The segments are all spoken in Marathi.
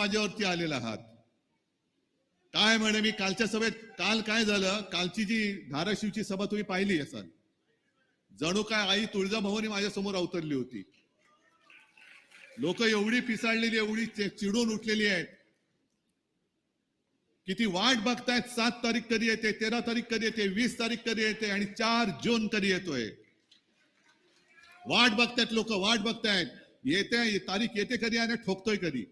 माझ्यावरती आलेला आहात. काय म्हणे मी कालच्या सभेत काल काय झालं? कालची जी धाराशिवची सभा तुम्ही पाहिली असाल जणू काय आई तुळजाभवानी माझ्यासमोर अवतरली होती. लोक एवढी पिसाळलेली एवढी चिडून उठलेली आहेत. किती वाट बघतायत सात तारीख कधी येते तेरा तारीख कधी येते वीस तारीख कधी येते आणि चार जून कधी येतोय. वाट बघतायत लोक वाट बघतायत. येते तारीख येते कधी आणि ठोकतोय कधी?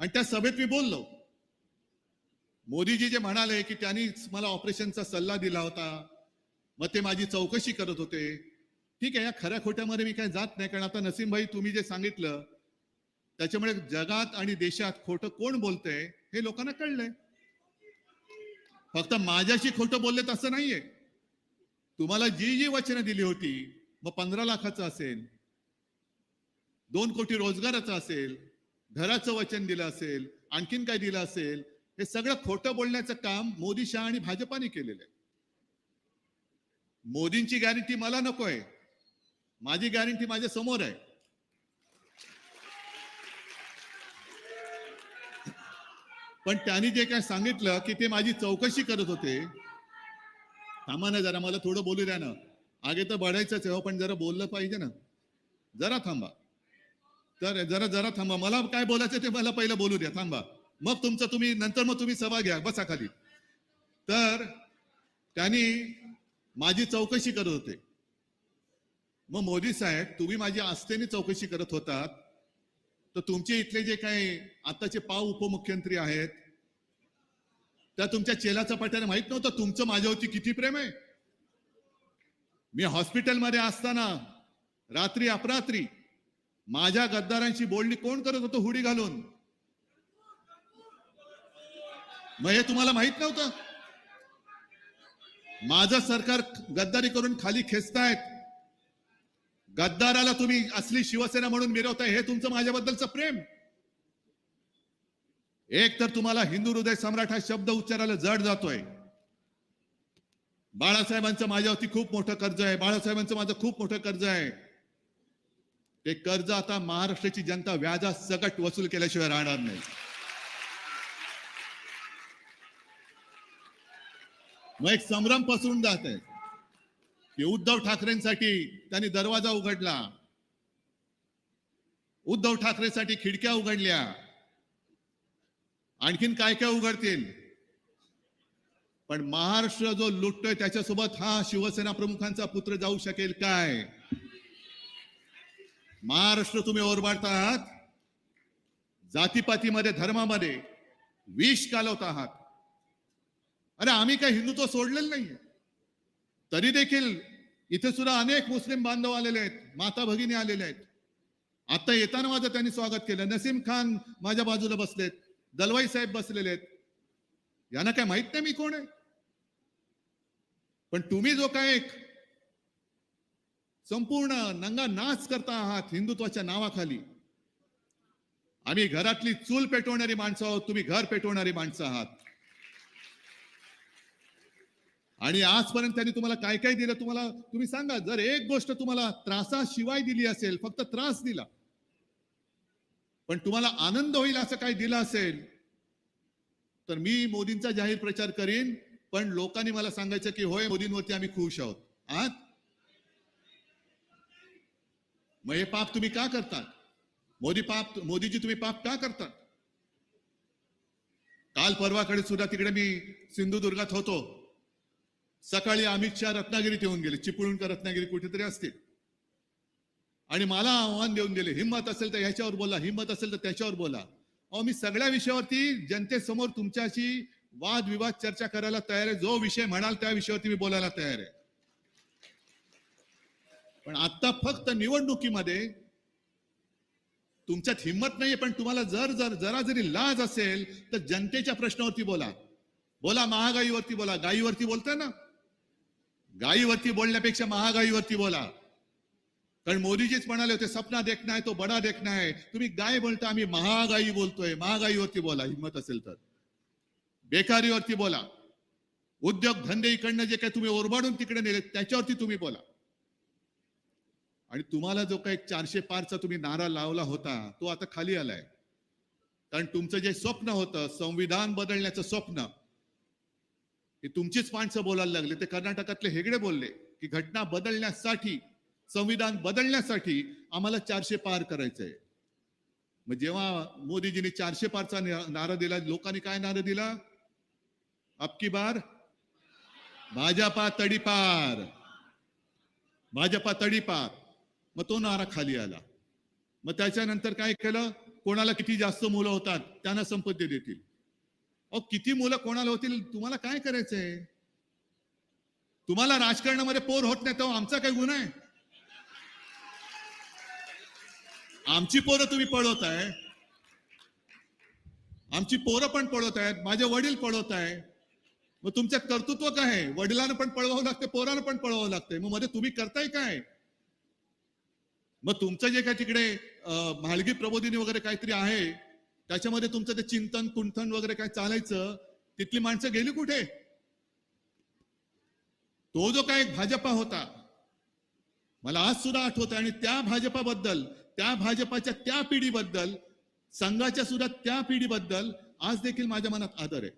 आणि त्या सभेत मी बोललो. मोदीजी जे म्हणाले की त्यांनी मला ऑपरेशनचा सल्ला दिला होता मग ते माझी चौकशी करत होते. ठीक आहे या खऱ्या खोट्यामध्ये मी काय जात नाही कारण आता नसीम भाई तुम्ही जे सांगितलं त्याच्यामुळे जगात आणि देशात खोटं कोण बोलतंय हे लोकांना कळलंय. फक्त माझ्याशी खोटं बोलले तसं नाहीये. तुम्हाला जी जी वचनं दिली होती मग पंधरा लाखाचं असेल दोन कोटी रोजगाराचं असेल घराचं वचन दिलं असेल आणखीन काय दिलं असेल हे सगळं खोटं बोलण्याचं काम मोदी शहा आणि भाजपाने केलेलं आहे. मोदींची गॅरंटी मला नको आहे माझी गॅरंटी माझ्यासमोर आहे. पण त्यांनी जे काय सांगितलं की ते माझी चौकशी करत होते. थांबा ना जरा मला थोडं बोलू द्या ना. आगे तर बढायचंच आहे हो, पण जरा बोललं पाहिजे ना. जरा थांबा. तर जरा जरा थांबा. मला काय बोलायचं ते मला पहिलं बोलू द्या. थांबा. मग तुमचं तुम्ही नंतर मग तुम्ही सभा घ्या. बसा खाली. तर त्यांनी माझी चौकशी करत होते. मग मोदी साहेब तुम्ही माझी आस्थेने चौकशी करत होतात. तर तुमचे इथले जे काही आताचे पाव उपमुख्यमंत्री आहेत त्या तुमच्या चेलाचा चपाट्याने माहीत नव्हतं. तुमचं माझ्यावरती किती प्रेम आहे? मी हॉस्पिटलमध्ये असताना रात्री अपरात्री माझ्या गद्दारांशी बोलणी कोण करत होतं हुडी घालून? मग हे तुम्हाला माहीत नव्हतं? माझं सरकार गद्दारी करून खाली खेचतायत. गद्दाराला तुम्ही असली शिवसेना म्हणून मिरवताय हे तुमचं माझ्याबद्दलचं प्रेम. एक तर तुम्हाला हिंदू हृदय सम्राट हा शब्द उच्चारायला जड जातोय. बाळासाहेबांचं माझ्यावरती खूप मोठं कर्ज आहे. बाळासाहेबांचं माझं खूप मोठं कर्ज आहे. ते कर्ज आता महाराष्ट्राची जनता व्याजा सकट वसूल केल्याशिवाय राहणार नाही. मग एक संभ्रम पसरून जात आहे की उद्धव ठाकरेंसाठी त्यांनी दरवाजा उघडला. उद्धव ठाकरेसाठी खिडक्या उघडल्या. आणखीन काय काय उघडतील? पण महाराष्ट्र जो लुटतोय त्याच्यासोबत हा शिवसेना प्रमुखांचा पुत्र जाऊ शकेल काय? महाराष्ट्र तुम्ही ओरबाडत आहात जातीपातीमध्ये धर्मामध्ये विष कालवत आहात. अरे आम्ही काय हिंदुत्व सोडलेलं नाहीये. तरी देखील इथे सुद्धा अनेक मुस्लिम बांधव आलेले आहेत माता भगिनी आलेले आहेत. आता येताना माझं त्यांनी स्वागत केलं. नसीम खान माझ्या बाजूला बसलेत दलवाई साहेब बसलेले आहेत. यांना काय माहीत नाही मी कोण आहे? पण तुम्ही जो काय एक संपूर्ण नंगा नाच करता आहात हिंदुत्वाच्या नावाखाली. आम्ही घरातली चूल पेटवणारी माणसं आहोत तुम्ही घर पेटवणारी माणसं आहात. आणि आजपर्यंत त्यांनी तुम्हाला काय काय दिलं तुम्हाला तुम्ही सांगा जर एक गोष्ट तुम्हाला त्रासाशिवाय दिली असेल फक्त त्रास दिला पण तुम्हाला आनंद होईल असं काही दिलं असेल तर मी मोदींचा जाहीर प्रचार करीन पण लोकांनी मला सांगायचं की होय मोदींवरती आम्ही खुश आहोत. आज मग हे पाप तुम्ही का करतात? मोदी पाप मोदीजी तुम्ही पाप का करतात? काल परवाकडे सुद्धा तिकडे मी सिंधुदुर्गात होतो. सकाळी अमित शहा रत्नागिरीत येऊन गेले. चिपळूणकर रत्नागिरी कुठेतरी असतील. आणि मला आव्हान देऊन गेले. हिंमत असेल तर ह्याच्यावर बोला हिंमत असेल तर त्याच्यावर बोला. अहो मी सगळ्या विषयावरती जनतेसमोर तुमच्याशी वादविवाद चर्चा करायला तयार आहे. जो विषय म्हणाल त्या विषयावरती मी बोलायला तयार आहे. पण आता फक्त निवडणुकीमध्ये तुमच्यात हिंमत नाहीये पण तुम्हाला जर जर जरा जरी लाज असेल तर जनतेच्या प्रश्नावरती बोला. बोला महागाईवरती बोला. गायीवरती बोलताय ना. गायीवरती बोलण्यापेक्षा महागाईवरती बोला. कारण मोदीजीच म्हणाले होते सपना देखना है तो बडा देखना है. तुम्ही गाय बोलता आम्ही महागाई बोलतोय. महागाईवरती बोला. हिंमत असेल तर. बेकारीवरती बोला. उद्योग धंदे इकडनं जे काही तुम्ही ओरबाडून तिकडे नेले त्याच्यावरती तुम्ही बोला. आणि तुम्हाला जो काही चारशे पारचा तुम्ही नारा लावला होता तो आता खाली आलाय. कारण तुमचं जे स्वप्न होतं संविधान बदलण्याचं स्वप्न हे तुमचीच माणसं बोलायला लागले. ते कर्नाटकातले हेगडे बोलले की घटना बदलण्यासाठी संविधान बदलण्यासाठी आम्हाला चारशे पार करायचंय. मग जेव्हा मोदीजींनी चारशे पारचा नारा दिला लोकांनी काय नारा दिला? अबकी बार? भाजपा तडीपार भाजपा तडीपार मग तो नारा खाली आला. मग त्याच्यानंतर काय केलं? कोणाला किती जास्त मुलं होतात त्यांना संपत्ती देतील. अहो किती मुलं कोणाला होतील? तुम्हाला काय करायचंय? तुम्हाला राजकारणामध्ये पोर होत नाही तेव्हा आमचा काय गुन्हा आहे? आमची पोरं तुम्ही पळवत आहे आमची पोरं पण पळवत आहेत माझे वडील पळवत आहे मग तुमच्यात कर्तृत्व काय आहे? वडिलांना पण पळवावं लागतं पोरांना पण पळवावं लागतंय. मग मध्ये तुम्ही करताय काय? मग तुमचं जे काय तिकडे मालगी म्हाळगी प्रबोधिनी वगैरे काहीतरी आहे त्याच्यामध्ये तुमचं ते चिंतन कुंठन वगैरे काय चालायचं तिथली माणसं गेली कुठे? तो जो काय एक भाजपा होता मला आज सुद्धा आठवत आणि त्या भाजपाबद्दल त्या भाजपाच्या त्या पिढीबद्दल संघाच्या सुद्धा त्या पिढीबद्दल आज देखील माझ्या मनात आदर आहे.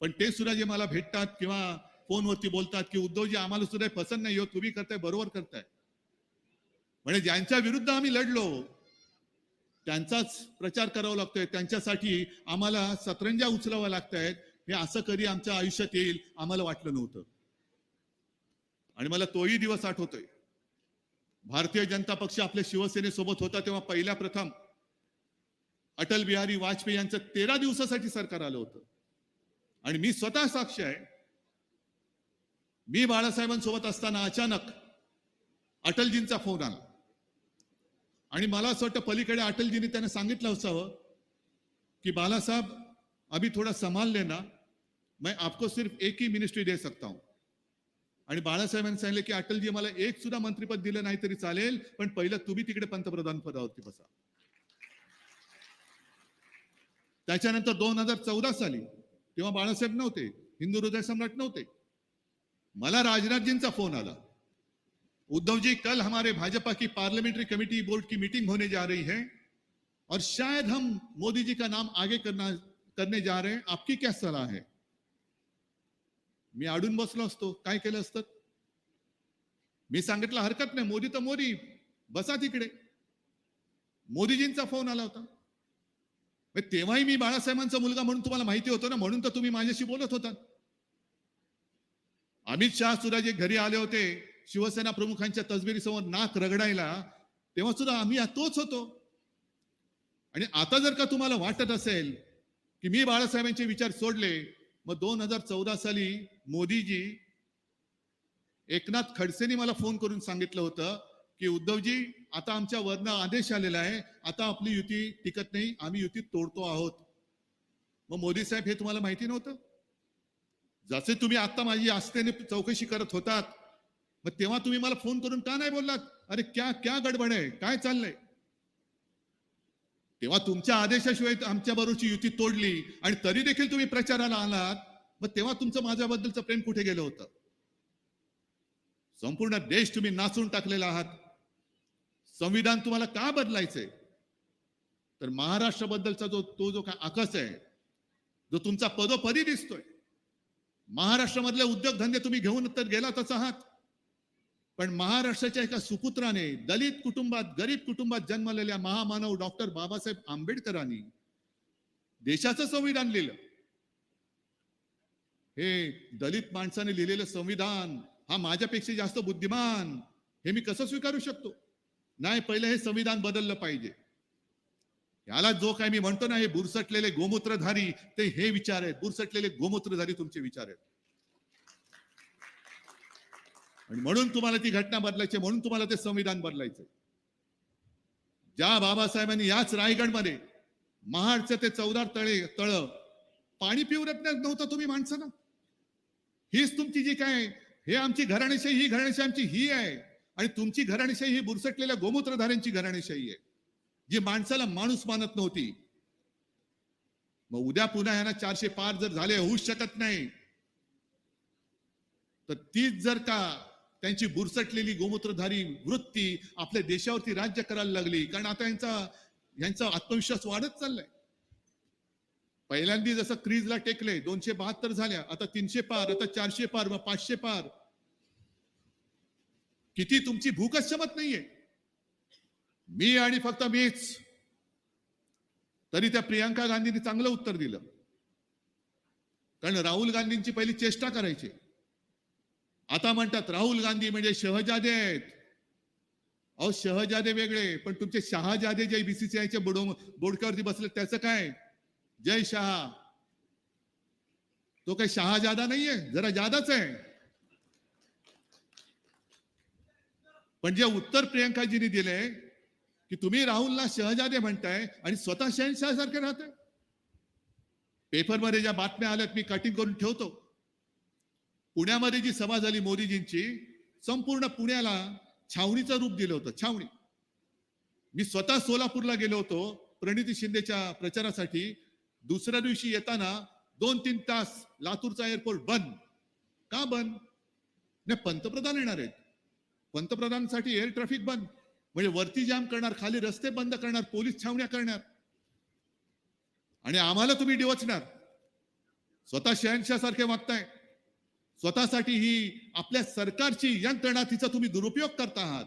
पण ते सुद्धा जे मला भेटतात किंवा फोनवरती बोलतात की उद्धवजी आम्हाला सुद्धा पसंत नाही हो तुम्ही करताय बरोबर करताय. म्हणजे ज्यांच्या विरुद्ध आम्ही लढलो त्यांचाच प्रचार करावा लागतोय. त्यांच्यासाठी आम्हाला सतरंजा उचलाव्या लागतायत. हे असं कधी आमच्या आयुष्यात येईल आम्हाला वाटलं नव्हतं. आणि मला तोही दिवस आठवतोय. भारतीय जनता पक्ष आपल्या शिवसेनेसोबत होता तेव्हा पहिल्या प्रथम अटल बिहारी वाजपेयी यांचं तेरा दिवसासाठी सरकार आलं होतं. आणि मी स्वतः साक्ष आहे. मी बाळासाहेबांसोबत असताना अचानक अटलजींचा फोन आला. आणि मला असं वाटतं पलीकडे अटलजींनी त्यांना सांगितलं असावं कि बालासाहेब अभी थोड़ा संभाल लेना मैं आपको सिर्फ एक ही मिनिस्ट्री दे सकता हूं. आणि बाळासाहेबांनी सांगितलं की अटलजी मला एक सुद्धा मंत्रीपद दिलं नाही तरी चालेल पण पहिलं तुम्ही तिकडे पंतप्रधान पदावरती बसा. त्याच्यानंतर दोन हजार चौदा साली तेव्हा बाळासाहेब नव्हते हिंदू हृदय सम्राट नव्हते. मला राजनाथजींचा फोन आला. उद्धव जी कल हमारे भाजपा की पार्लियामेंट्री कमेटी बोर्ड की मीटिंग होने जा रही है और शायद हम मोदी जी का नाम आगे करना करने जा रहे हैं। आपकी क्या सलाह है? मी आडून बसलो असतो काय केलं असतं? मी सांगितलं हरकत नाही मोदी तर मोदी बसा तिकडे. मोदीजींचा फोन आला होता. तेव्हाही मी बाळासाहेबांचा मुलगा म्हणून तुम्हाला माहिती होतं ना म्हणून तर तुम्ही माझ्याशी बोलत होता. अमित शहा सुद्धा जे घरी आले होते शिवसेना प्रमुखांच्या तसबिरीसमोर नाक रगडायला तेव्हा सुद्धा आम्ही तोच होतो. आणि आता जर का तुम्हाला वाटत असेल की मी बाळासाहेबांचे विचार सोडले मग दोन हजार चौदा साली मोदीजी एकनाथ खडसेंनी मला फोन करून सांगितलं होतं की उद्धवजी आता आमच्या वरनं आदेश आलेला आहे आता आपली युती टिकत नाही आम्ही युती तोडतो आहोत. मग मोदी साहेब हे तुम्हाला माहिती नव्हतं? जसे तुम्ही आता माझी आस्थेने चौकशी करत होतात मग तेव्हा तुम्ही मला फोन करून का नाही बोललात? अरे क्या क्या गडबड आहे? काय चाललंय? तेव्हा तुमच्या आदेशाशिवाय आमच्या बरोबरची युती तोडली आणि तरी देखील तुम्ही प्रचाराला आलात. मग तेव्हा तुमचं माझ्याबद्दलचं प्रेम कुठे गेलं होतं? संपूर्ण देश तुम्ही नाचून टाकलेला आहात. संविधान तुम्हाला का बदलायचंय? तर महाराष्ट्राबद्दलचा जो तो जो काय आकस आहे जो तुमचा पदोपदी दिसतोय महाराष्ट्रामधले उद्योगधंदे तुम्ही घेऊन तर गेला तसा आहात. पण महाराष्ट्राच्या एका सुपुत्राने दलित कुटुंबात गरीब कुटुंबात जन्मलेल्या महामानव डॉक्टर बाबासाहेब आंबेडकरांनी देशाचं संविधान लिहिलं हे दलित माणसाने लिहिलेलं संविधान हा माझ्यापेक्षा जास्त बुद्धिमान हे मी कसं स्वीकारू शकतो? नाही पहिलं हे संविधान बदललं पाहिजे. याला जो काय मी म्हणतो ना हे बुरसटलेले गोमूत्रधारी ते हे विचार आहेत. बुरसटलेले गोमूत्रधारी तुमचे विचार आहेत. आणि म्हणून तुम्हाला ती घटना बदलायची म्हणून तुम्हाला ते संविधान बदलायचं ज्या बाबासाहेबांनी याच रायगडमध्ये महाडचं ते चौदार तळे तळ पाणी पिऊ देत नव्हतं तुम्ही माणसांना हीच तुमची जी काय हे आमची घराणेशाही ही घराणेशाही आमची ही आहे. आणि तुमची घराणेशाही ही बुरसटलेल्या गोमूत्रधाऱ्यांची घराणेशाही आहे. जी माणसाला माणूस मानत नव्हती. मग उद्या पुन्हा यांना चारशे पार जर झाले होऊच शकत नाही. तर तीच जर का त्यांची बुरसटलेली गोमूत्रधारी वृत्ती आपल्या देशावरती राज्य करायला लागली. कारण आता यांचा यांचा आत्मविश्वास वाढत चाललाय. पहिल्यांदा जसं क्रीजला टेकले दोनशे बहात्तर झाल्या. आता तीनशे पार आता चारशे पार मग पाचशे पार. किती तुमची भूकच शमत नाहीये. मी आणि फक्त मीच. तरी त्या प्रियांका गांधींनी चांगलं उत्तर दिलं. कारण राहुल गांधींची पहिली चेष्टा करायची. आता म्हणतात राहुल गांधी म्हणजे शहजादे आहेत. अहो शहजादे वेगळे पण तुमचे शहाजादे जे बीसीसीआयच्या बोडो बोडक्यावरती बसले त्याचं काय? जय शहा. तो काही शहाजादा नाहीये जरा जादाच आहे. पण जे उत्तर प्रियंकाजींनी दिले की तुम्ही राहुलला शहजादे म्हणताय आणि स्वतः शहनशाह सारखे राहताय. पेपरमध्ये ज्या बातम्या आल्यात मी कटिंग करून ठेवतो. पुण्यामध्ये जी सभा झाली मोदीजींची संपूर्ण पुण्याला छावणीचं रूप दिलं होतं छावणी. मी स्वतः सोलापूरला गेलो होतो प्रणिती शिंदेच्या प्रचारासाठी. दुसऱ्या दिवशी येताना दोन तीन तास लातूरचा एअरपोर्ट बंद. का बंद? नाही पंतप्रधान येणार आहेत. पंतप्रधानांसाठी एअर ट्रॅफिक बंद. म्हणजे वरती जाम करणार खाली रस्ते बंद करणार पोलीस छावण्या करणार. आणि आम्हाला तुम्ही डिवचणार. स्वतः शहनशाह सारखे वागताय. स्वतःसाठी ही आपल्या सरकारची यंत्रणा तिचा तुम्ही दुरुपयोग करता आहात.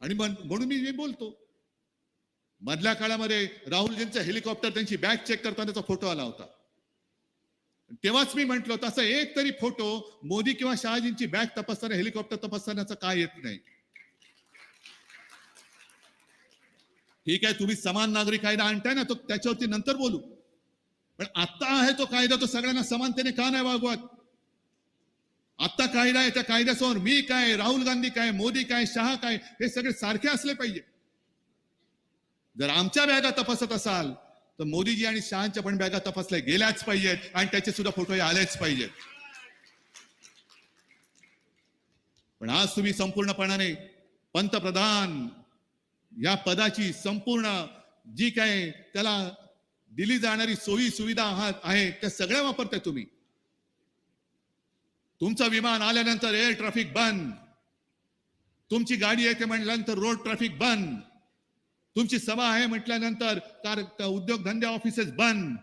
आणि म्हणून मी बोलतो. मधल्या काळामध्ये राहुलजींचं हेलिकॉप्टर त्यांची बॅग चेक करतानाचा फोटो आला होता. तेव्हाच मी म्हंटल तसं एक तरी फोटो मोदी किंवा शहाजींची बॅग तपासताना हेलिकॉप्टर तपासण्याचा काय येत नाही? ठीक आहे तुम्ही समान नागरिक कायदा आणताय ना तो त्याच्यावरती नंतर बोलू. पण आता आहे तो कायदा तो सगळ्यांना समानतेने का नाही वागवत? आता कायदा आहे त्या कायद्यासमोर मी काय राहुल गांधी काय मोदी काय शहा काय हे सगळे सारखे असले पाहिजे. जर आमच्या बॅगा तपासत असाल तर मोदीजी आणि शहांच्या पण बॅगा तपासल्या गेल्याच पाहिजेत आणि त्याचे सुद्धा फोटो हे आलेच पाहिजेत. पण आज तुम्ही संपूर्णपणाने पंतप्रधान या पदाची संपूर्ण जी काय त्याला दिली जाणारी सोयी सुविधा आहात आहे त्या सगळ्या वापरताय तुम्ही. तुमचं विमान आल्यानंतर एअर ट्रॅफिक बंद. तुमची गाडी येते म्हटल्यानंतर रोड ट्रॅफिक बंद. तुमची सभा आहे म्हटल्यानंतर कार उद्योगधंदे ऑफिसेस बंद.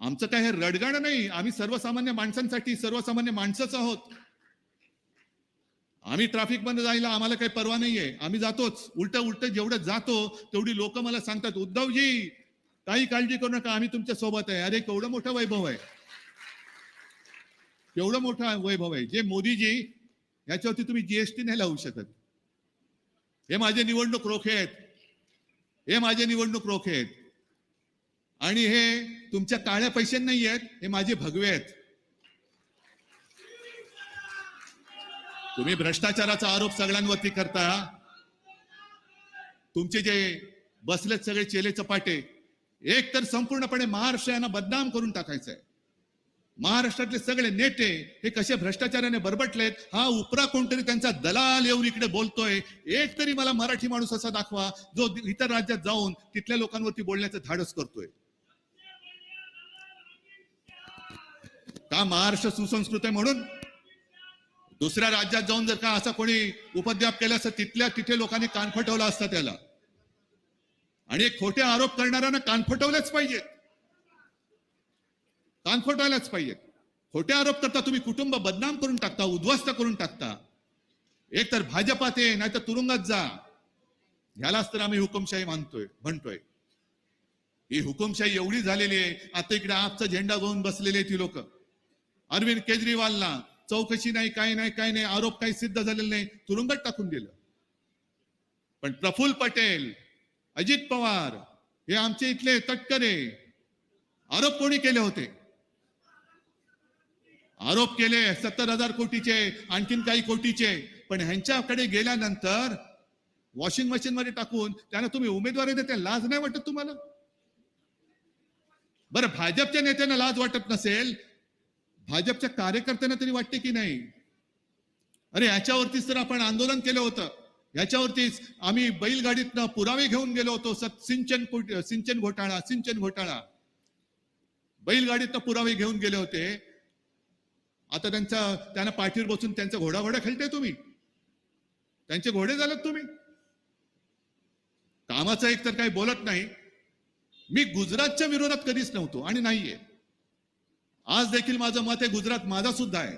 आमचं काय हे रडगाणं नाही. आम्ही सर्वसामान्य माणसांसाठी सर्वसामान्य माणसंच आहोत. आम्ही ट्रॅफिकमध्ये जायला आम्हाला काही परवा नाहीये. आम्ही जातोच. उलट उलट जेवढं जातो तेवढी लोक मला सांगतात उद्धवजी काही काळजी करू नका आम्ही तुमच्यासोबत आहे. अरे केवढं मोठं वैभव आहे. केवढं मोठं वैभव आहे. जे मोदीजी याच्यावरती तुम्ही जीएसटी नाही लावू शकत. हे माझे निवडणूक रोखे आहेत. हे माझे निवडणूक रोखे आहेत. आणि हे तुमच्या काळ्या पैसे नाही आहेत हे माझे भगवे आहेत. तुम्ही भ्रष्टाचाराचा आरोप सगळ्यांवरती करता. तुमचे जे बसलेत सगळे चेले चपाटे एक तर संपूर्णपणे महाराष्ट्र यांना बदनाम करून टाकायचंय. महाराष्ट्रातले सगळे नेते हे कसे भ्रष्टाचाराने बरबटलेत हा उपरा कोणतरी त्यांचा दलाल येऊन इकडे बोलतोय. एक तरी मला मराठी माणूस असा दाखवा जो इतर राज्यात जाऊन तिथल्या लोकांवरती बोलण्याचं धाडस करतोय. का महाराष्ट्र सुसंस्कृत आहे म्हणून? दुसऱ्या राज्यात जाऊन जर का असा कोणी उपद्व्याप केला असता तिथल्या तिथे लोकांनी कान फटवला असता त्याला. आणि खोटे आरोप करणाऱ्यांना कान फटवलेच पाहिजेत. कान फटवायलाच पाहिजेत. खोटे आरोप करता तुम्ही कुटुंब बदनाम करून टाकता उद्ध्वस्त करून टाकता. एक तर भाजपात ये नाही तर तुरुंगात जा. ह्यालाच तर आम्ही हुकुमशाही मानतोय म्हणतोय. ही हुकुमशाही एवढी झालेली आहे आता इकडे आपचा झेंडा घेऊन बसलेले ती लोक. अरविंद केजरीवालला चौकशी नाही काही नाही काय नाही आरोप काही सिद्ध झालेले नाही. तुरुंगात टाकून दिलं. पण प्रफुल्ल पटेल अजित पवार हे आमचे इथले तटकरे आरोप कोणी केले होते? आरोप केले सत्तर हजार कोटीचे आणखीन काही कोटीचे. पण ह्यांच्याकडे गेल्यानंतर वॉशिंग मशीन मध्ये टाकून त्यांना तुम्ही उमेदवारी देते लाज नाही वाटत तुम्हाला? बरं भाजपच्या नेत्यांना लाज वाटत नसेल भाजपच्या कार्यकर्त्यांना तरी वाटते की नाही? अरे याच्यावरतीच तर आपण आंदोलन केलं होतं. याच्यावरतीच आम्ही बैलगाडीतनं पुरावे घेऊन गेलो होतो सिंचन सिंचन घोटाळा सिंचन घोटाळा. बैलगाडीतनं पुरावे घेऊन गेले होते. आता त्यांचा त्यांना पाठीवर बसून त्यांचा घोडा घोडा खेळताय तुम्ही. त्यांचे घोडे झालात तुम्ही. कामाचं एक तर काही बोलत नाही. मी गुजरातच्या विरोधात कधीच नव्हतो आणि नाहीये. आज देखील माझं मत आहे गुजरात माझा सुद्धा आहे.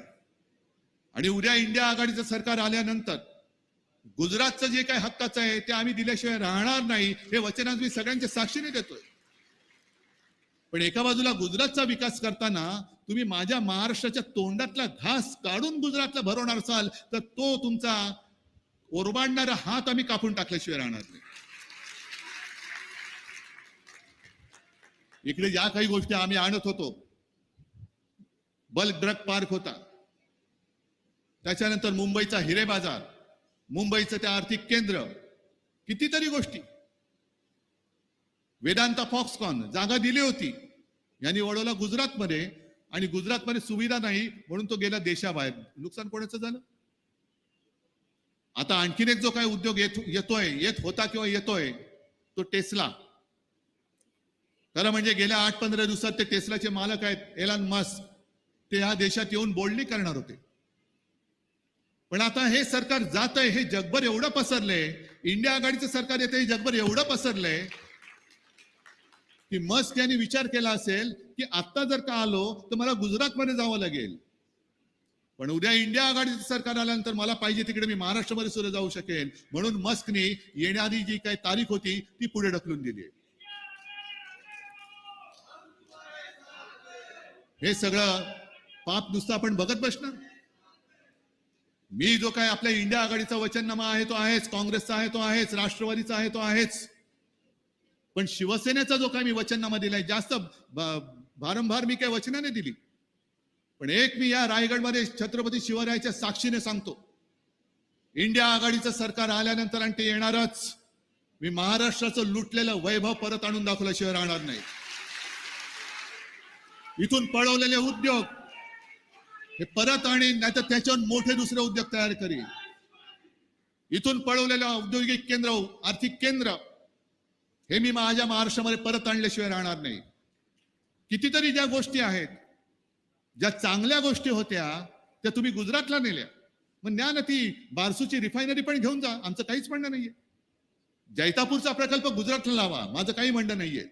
आणि उद्या इंडिया आघाडीचं सरकार आल्यानंतर गुजरातचं जे काही हक्काचं आहे ते आम्ही दिल्याशिवाय राहणार नाही हे वचन आज मी सगळ्यांच्या साक्षीने देतोय. पण एका बाजूला गुजरातचा विकास करताना तुम्ही माझ्या महाराष्ट्राच्या तोंडातला घास काढून गुजरातला भरवणार असाल तर तो तुमचा ओरबाडणारा हात आम्ही कापून टाकल्याशिवाय राहणार नाही. इकडे ज्या काही गोष्टी आम्ही आणत होतो. बल्क ड्रग पार्क होता. त्याच्यानंतर मुंबईचा हिरे बाजार मुंबईचं ते आर्थिक केंद्र कितीतरी गोष्टी. वेदांता फॉक्सकॉन जागा दिली होती. यांनी वळवला गुजरातमध्ये आणि गुजरातमध्ये सुविधा नाही म्हणून तो गेला देशाबाहेर. नुकसान कोणाचं झालं? आता आणखीन एक जो काय उद्योग येत येतोय येत होता किंवा येतोय तो टेस्ला. खरं म्हणजे गेल्या आठ पंधरा दिवसात ते टेस्लाचे मालक आहेत एलान मस्क. ते ह्या देशात येऊन बोलणी करणार होते. पण आता हे सरकार जात आहे हे जगभर एवढं पसरलंय इंडिया आघाडीचं सरकार येते हे जगभर एवढं पसरलंय की मस्क यांनी विचार केला असेल की आत्ता जर का आलो तर मला गुजरातमध्ये जावं लागेल. पण उद्या इंडिया आघाडीचं सरकार आल्यानंतर मला पाहिजे तिकडे मी महाराष्ट्रामध्ये सुद्धा जाऊ शकेन. म्हणून मस्कने येणारी जी काही तारीख होती ती पुढे ढकलून दिली. हे सगळं पाप नुसतं आपण बघत बसणार? मी जो काय आपल्या इंडिया आघाडीचा वचननामा आहे तो आहेच. काँग्रेसचा आहे तो आहेच. राष्ट्रवादीचा आहे तो आहेच. पण शिवसेनेचा जो काय मी वचननामा दिलाय जास्त भारंभार मी काय वचनाने दिली. पण एक मी या रायगडमध्ये छत्रपती शिवरायाच्या साक्षीने सांगतो. इंडिया आघाडीचं सरकार आल्यानंतर आणि ते येणारच. मी महाराष्ट्राचं लुटलेलं वैभव परत आणून दाखवल्याशिवाय राहणार नाही. इथून पळवलेले उद्योग हे परत आणीन नाही तर त्याच्यावर मोठे दुसरे उद्योग तयार करीन. इथून पळवलेलं औद्योगिक केंद्र आर्थिक केंद्र हे मी माझ्या महाराष्ट्रामध्ये परत आणल्याशिवाय राहणार नाही. कितीतरी ज्या गोष्टी आहेत ज्या चांगल्या गोष्टी होत्या त्या तुम्ही गुजरातला नेल्या. मग न्या ना ती बारसूची रिफायनरी पण घेऊन जा आमचं काहीच म्हणणं नाहीये. जैतापूरचा प्रकल्प गुजरातला लावा माझं काही म्हणणं नाहीये.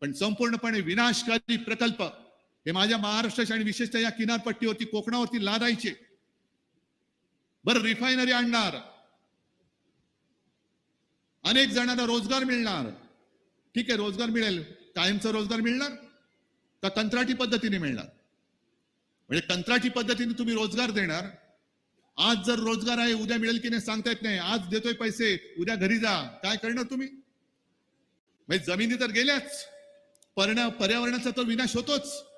पण संपूर्णपणे विनाशकारी प्रकल्प हे माझ्या महाराष्ट्राच्या आणि विशेषतः या किनारपट्टीवरती कोकणावरती लादायचे. बरं रिफायनरी आणणार. अनेक जणांना रोजगार मिळणार. ठीक आहे रोजगार मिळेल. कायमचा रोजगार मिळणार का कंत्राटी पद्धतीने मिळणार? म्हणजे कंत्राटी पद्धतीने तुम्ही रोजगार देणार. आज जर रोजगार आहे उद्या मिळेल की नाही सांगता येत नाही. आज देतोय पैसे उद्या घरी जा. काय करणार तुम्ही? म्हणजे जमिनी तर गेल्याच. पर्यावरणाचा तर विनाश होतोच.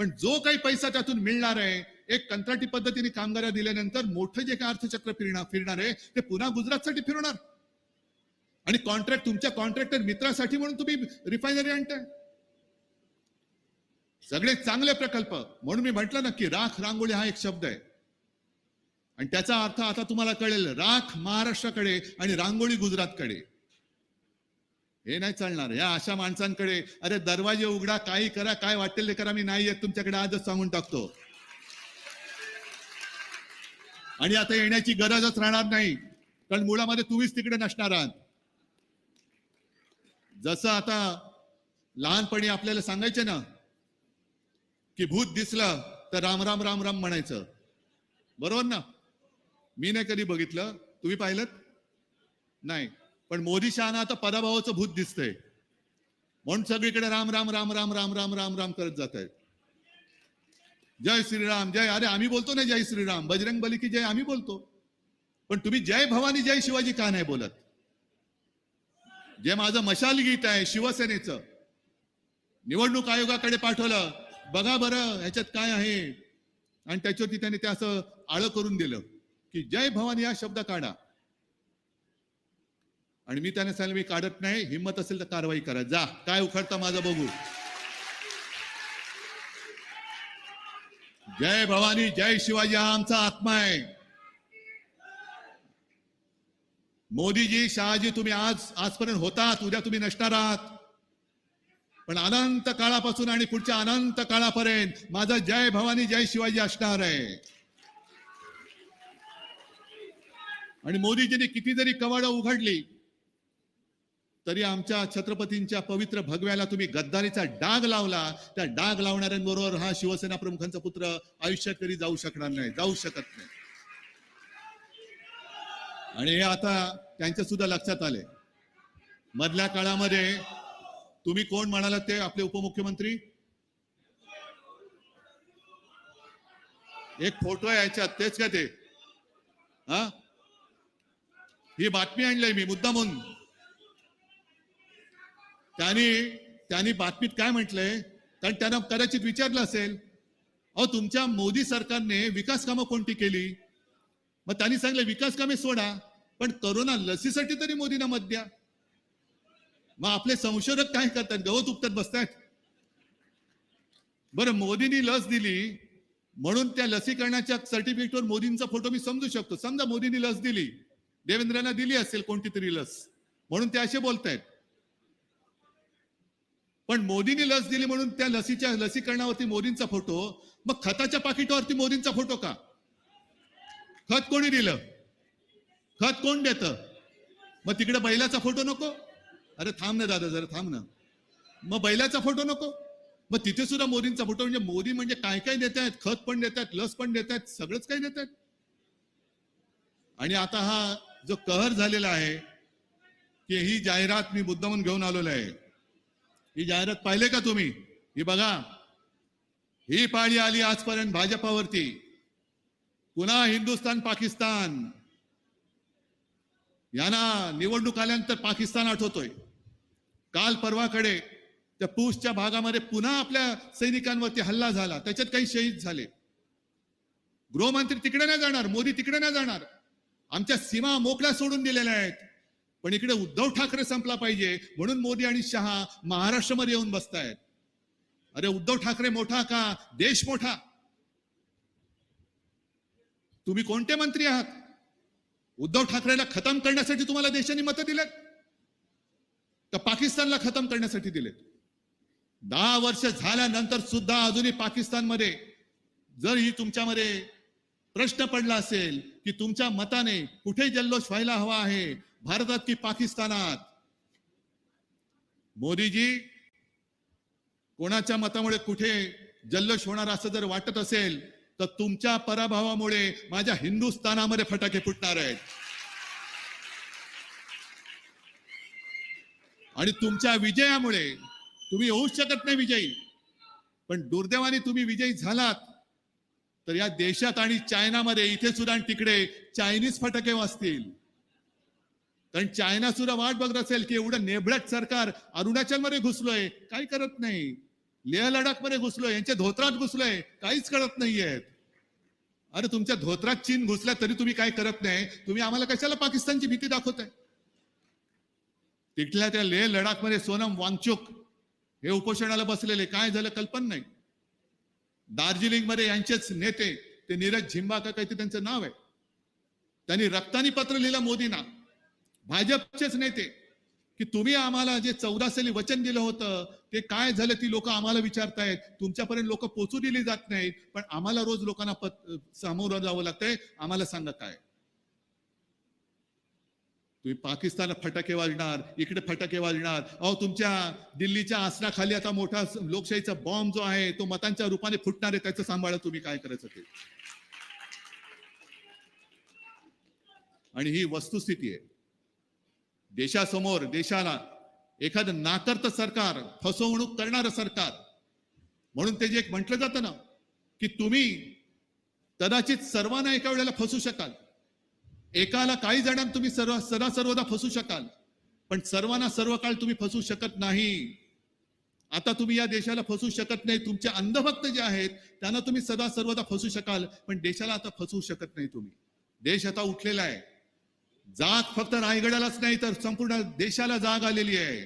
पण जो काही पैसा त्यातून मिळणार आहे एक कंत्राटी पद्धतीने कामगार दिल्यानंतर मोठं जे काही अर्थचक्र फिरणार फिरणार आहे ते पुन्हा गुजरातसाठी फिरणार आणि कॉन्ट्रॅक्ट तुमच्या कॉन्ट्रॅक्टर मित्रासाठी म्हणून तुम्ही रिफायनरी आणताय. सगळे चांगले प्रकल्प. म्हणून मी म्हटलं ना की राख रांगोळी हा एक शब्द आहे. आणि त्याचा अर्थ आता तुम्हाला कळेल राख महाराष्ट्राकडे आणि रांगोळी गुजरातकडे. हे नाही चालणार. या अशा माणसांकडे अरे दरवाजे उघडा काही करा काय वाटेल ते करा मी नाही येत तुमच्याकडे आजच सांगून टाकतो. आणि आता येण्याची गरजच राहणार नाही कारण मुळामध्ये तुम्हीच तिकडे नसणार आहात. जसं आता लहानपणी आपल्याला सांगायचे ना की भूत दिसलं तर राम राम राम राम म्हणायचं. बरोबर ना? मी नाही कधी बघितलं. तुम्ही पाहिलं नाही. पण मोदी शहाना आता पराभवाचं भूत दिसतंय. म्हणून सगळीकडे राम राम राम राम राम राम राम राम करत जात आहेत जय श्रीराम जय अरे आम्ही बोलतो ना जय श्रीराम बजरंग बली की जय आम्ही बोलतो. पण तुम्ही जय भवानी जय शिवाजी का नाही बोलत? जे माझं मशाल गीत आहे शिवसेनेचं. निवडणूक आयोगाकडे पाठवलं बघा बरं ह्याच्यात काय आहे. आणि त्याच्यावरती त्याने ते असं आळं करून दिलं की जय भवानी हा शब्द काढा. आणि मी त्याने सांगितलं मी काढत नाही हिंमत असेल तर कारवाई करा. जा. काय उखडता माझं बघू. जय भवानी जय शिवाजी हा आमचा आत्मा आहे. मोदीजी शहाजी तुम्ही आज आजपर्यंत होतात उद्या तुम्ही नसणार आहात. पण अनंत काळापासून आणि पुढच्या अनंत काळापर्यंत माझा जय भवानी जय शिवाजी असणार आहे. आणि मोदीजींनी किती जरी कवाडं उघडली. तरी आमच्या छत्रपतींच्या पवित्र भगव्याला तुम्ही गद्दारीचा डाग लावला. त्या डाग लावणाऱ्यांबरोबर हा शिवसेना प्रमुखांचा पुत्र आयुष्यात कधी जाऊ शकणार नाही जाऊ शकत नाही. आणि हे आता त्यांच्या सुद्धा लक्षात आले. मधल्या काळामध्ये तुम्ही कोण म्हणालात ते आपले उपमुख्यमंत्री? एक फोटो आहे याच्यात तेच का ते? हा? ही बातमी आणली मी मुद्दा म्हणून त्यांनी त्यांनी बातमीत काय म्हटलंय? कारण त्यांना कदाचित विचारलं असेल अहो तुमच्या मोदी सरकारने विकास कामं कोणती केली? मग त्यांनी सांगितलं विकास कामे सोडा पण करोना लसीसाठी तरी मोदींना मत द्या. मग आपले संशोधक काय करतात? गवत उपतात बसतायत बरं मोदींनी लस दिली म्हणून त्या लसीकरणाच्या सर्टिफिकेटवर मोदींचा फोटो मी समजू शकतो. समजा मोदींनी लस दिली देवेंद्रांना दिली असेल कोणती तरी लस म्हणून ते असे बोलतायत. पण मोदींनी लस दिली म्हणून त्या लसीच्या लसीकरणावरती मोदींचा फोटो मग खताच्या पाकिटावरती मोदींचा फोटो का? खत कोणी दिलं? खत कोण देत? मग तिकडे बैलाचा फोटो नको? अरे थांब ना दादा जरा थांब ना. मग बैलाचा फोटो नको? मग तिथे सुद्धा मोदींचा फोटो म्हणजे मोदी म्हणजे काय काय देत आहेत खत पण देत आहेत लस पण देत आहेत सगळंच काही देत आहेत आणि आता हा जो कहर झालेला आहे की ही जाहिरात मी मुद्दामून घेऊन आलेलो आहे. ही जाहिरात पाहिले का तुम्ही? ही बघा. ही पाळी आली आजपर्यंत भाजपावरती. पुन्हा हिंदुस्थान पाकिस्तान. यांना निवडणूक आल्यानंतर पाकिस्तान आठवतोय. काल परवाकडे त्या पूसच्या भागामध्ये पुन्हा आपल्या सैनिकांवरती हल्ला झाला. त्याच्यात काही शहीद झाले. गृहमंत्री तिकडे नाही जाणार मोदी तिकडे नाही जाणार. आमच्या सीमा मोकळ्या सोडून दिलेल्या आहेत. पण इकडे उद्धव ठाकरे संपला पाहिजे म्हणून मोदी आणि शहा महाराष्ट्रामध्ये येऊन बसतायत. अरे उद्धव ठाकरे मोठा का? देश मोठा. तुम्ही कोणते मंत्री आहात? उद्धव ठाकरेला खतम करण्यासाठी तुम्हाला देशाने मतं दिलेत? का पाकिस्तानला खतम करण्यासाठी दिलेत? दहा वर्ष झाल्यानंतर सुद्धा अजूनही पाकिस्तानमध्ये जर ही तुमच्यामध्ये प्रश्न पडला असेल की तुमच्या मताने कुठे जल्लोष व्हायला हवा आहे भारतात की पाकिस्तानात? मोदीजी कोणाच्या मतामुळे कुठे जल्लोष होणार असं जर वाटत असेल तर तुमच्या पराभवामुळे माझ्या हिंदुस्थानामध्ये फटाके फुटणार आहेत. आणि तुमच्या विजयामुळे तुम्ही होऊच शकत नाही विजयी पण दुर्दैवाने तुम्ही विजयी झालात. तर या देशात आणि चायनामध्ये इथे सुद्धा तिकडे चायनीज फटाके वाजतील. कारण चायना सुद्धा वाट बघत असेल की एवढं नेबळट सरकार अरुणाचलमध्ये घुसलोय. काही करत नाही. लेह लडाखमध्ये घुसलोय. यांच्या धोत्रात घुसलोय. काहीच कळत नाहीयेत अरे तुमच्या धोत्रात चीन घुसला तरी तुम्ही काय करत नाही. तुम्ही आम्हाला कशाला पाकिस्तानची भीती दाखवताय? तिथल्या त्या लेह लडाखमध्ये सोनम वांगचुक हे उपोषणाला बसलेले. काय झालं कल्पना नाही. दार्जिलिंगमध्ये यांचेच नेते ते नीरज झिंबा का काहीतरी त्यांचं नाव आहे. त्यांनी रक्तानी पत्र लिहिलं मोदींना. भाजपचेच नेते की तुम्ही आम्हाला जे चौदा साली वचन दिलं होतं ते काय झालं ती लोक आम्हाला विचारतायत. तुमच्यापर्यंत लोक पोचू दिली जात नाहीत पण आम्हाला रोज लोकांना सामोरं जावं लागतंय आम्हाला सांगा काय तुम्ही पाकिस्तानला फटाके वाजणार इकडे फटाके वाजणार. अहो तुमच्या दिल्लीच्या आसनाखाली आता मोठा लोकशाहीचा बॉम्ब जो आहे तो मतांच्या रूपाने फुटणार आहे त्याचं सांभाळा तुम्ही काय करायचं ते. आणि ही वस्तुस्थिती आहे. देशासमोर देशाला एखादं नाकर्त सरकार फसवणूक करणारं सरकार. म्हणून ते जे एक म्हटलं जातं ना की तुम्ही कदाचित सर्वांना एका वेळेला फसू शकाल. एकाला काही जणांना तुम्ही सर्व सदा सर्वदा फसू शकाल. पण सर्वांना सर्व काळ तुम्ही फसू शकत नाही. आता तुम्ही या देशाला फसू शकत नाही. तुमचे अंधभक्त जे आहेत त्यांना तुम्ही सदा सर्वदा फसू शकाल. पण देशाला आता फसवू शकत नाही तुम्ही. देश आता उठलेला आहे. जाग फक्त रायगडालाच नाही तर संपूर्ण देशाला जाग आलेली आहे.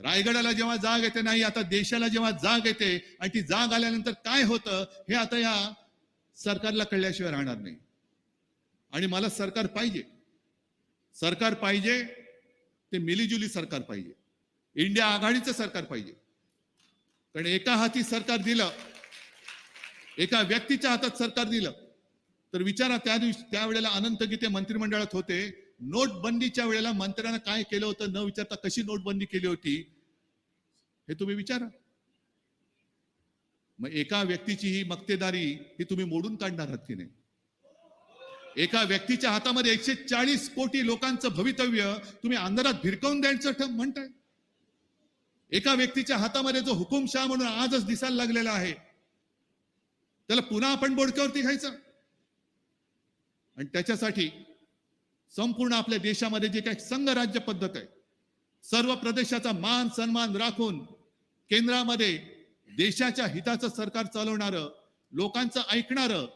रायगडाला जेव्हा जाग येते नाही आता देशाला जेव्हा जाग येते आणि ती जाग आल्यानंतर काय होतं हे आता या सरकारला कळल्याशिवाय राहणार नाही. आणि मला सरकार पाहिजे. सरकार पाहिजे ते मिलीजुली सरकार पाहिजे. इंडिया आघाडीचं सरकार पाहिजे. कारण एका हाती सरकार दिलं एका व्यक्तीच्या हातात सरकार दिलं तर विचारा त्या दिवशी त्यावेळेला अनंत गीते मंत्रिमंडळात होते. नोटबंदीच्या वेळेला मंत्र्यांना काय केलं होतं न विचारता कशी नोटबंदी केली होती? हे तुम्ही विचारा. मग एका व्यक्तीची ही मक्तेदारी ही तुम्ही मोडून काढणार आहात की नाही? एका व्यक्तीच्या हातामध्ये एकशे चाळीस कोटी लोकांचं भवितव्य तुम्ही अंधारात भिरकवून द्यायचं म्हणताय. एका व्यक्तीच्या हातामध्ये जो हुकुमशाह म्हणून आजच दिसायला लागलेला आहे त्याला पुन्हा आपण बोडक्यावरती घ्यायचं. आणि त्याच्यासाठी संपूर्ण आपल्या देशामध्ये जे काही संघ राज्य पद्धत आहे सर्व प्रदेशाचा मान सन्मान राखून केंद्रामध्ये देशाच्या हिताचं सरकार चालवणारं लोकांचं ऐकणारं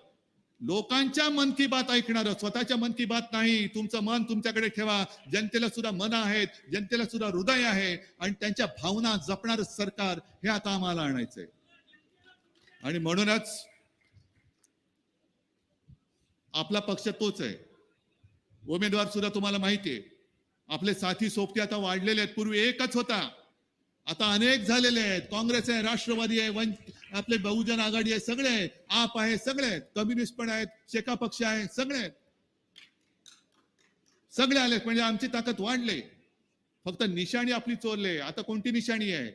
लोकांच्या मन की बात ऐकणारं स्वतःच्या मन की बात नाही तुमचं मन तुमच्याकडे ठेवा जनतेला सुद्धा मन आहेत जनतेला सुद्धा हृदय आहे आणि त्यांच्या भावना जपणारं सरकार हे आता आम्हाला आणायचंय. आणि म्हणूनच आपला पक्ष तोच आहे. उमेदवार सुद्धा तुम्हाला माहिती आहे. आपले साथी सोबती आता वाढलेले आहेत. पूर्वी एकच होता. आता अनेक झालेले आहेत. काँग्रेस आहे राष्ट्रवादी आहे वंच आपले बहुजन आघाडी आहे सगळे आहेत. आप आहे सगळे आहेत. कम्युनिस्ट पण आहेत शेका पक्ष आहे सगळे आहेत. सगळे आलेत. म्हणजे आमची ताकद वाढले. फक्त निशाणी आपली चोरले. आता कोणती निशाणी आहे?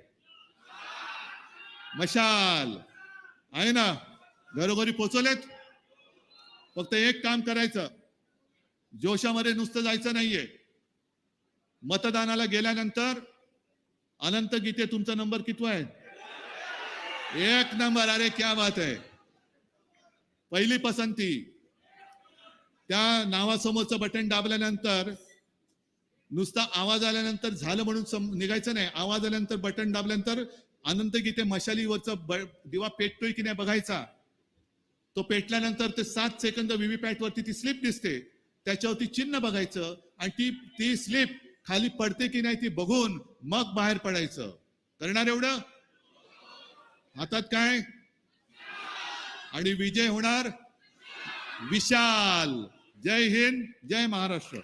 मशाल. आहे ना? घरोघरी पोचवलेत? फक्त एक काम करायचं. जोशामध्ये नुसतं जायचं नाहीये. मतदानाला गेल्यानंतर अनंत गीते तुमचा नंबर कितवा आहे? एक नंबर. अरे क्या बात आहे. पहिली पसंती. त्या नावासमोरचं बटन दाबल्यानंतर नुसता आवाज आल्यानंतर झालं म्हणून सम- निघायचं नाही. आवाज आल्यानंतर बटन दाबल्यानंतर अनंत गीते मशालीवरचा ब- दिवा पेटतोय की नाही बघायचा. तो पेटल्यानंतर ते सात सेकंद व्हीव्हीपॅट वरती ती स्लिप दिसते. त्याच्यावरती चिन्ह बघायचं आणि ती ती स्लिप खाली पडते की नाही ती बघून मग बाहेर पडायचं. करणार एवढं? हातात काय? आणि विजय होणार? विशाल. जय हिंद जय महाराष्ट्र.